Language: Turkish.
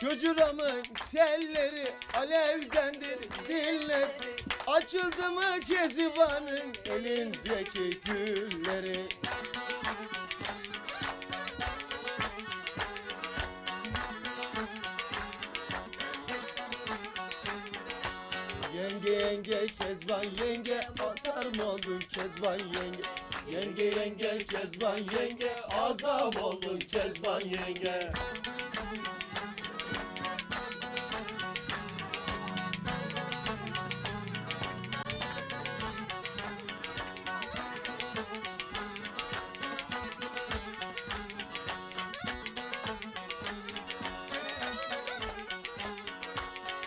Şucuramın selleri alevdendir diller Açıldı mı Keziban'ın elindeki gülleri. Yenge yenge Kezban yenge atar mı oldun Kezban yenge? Yenge yenge Kezban yenge azam oldun Kezban yenge.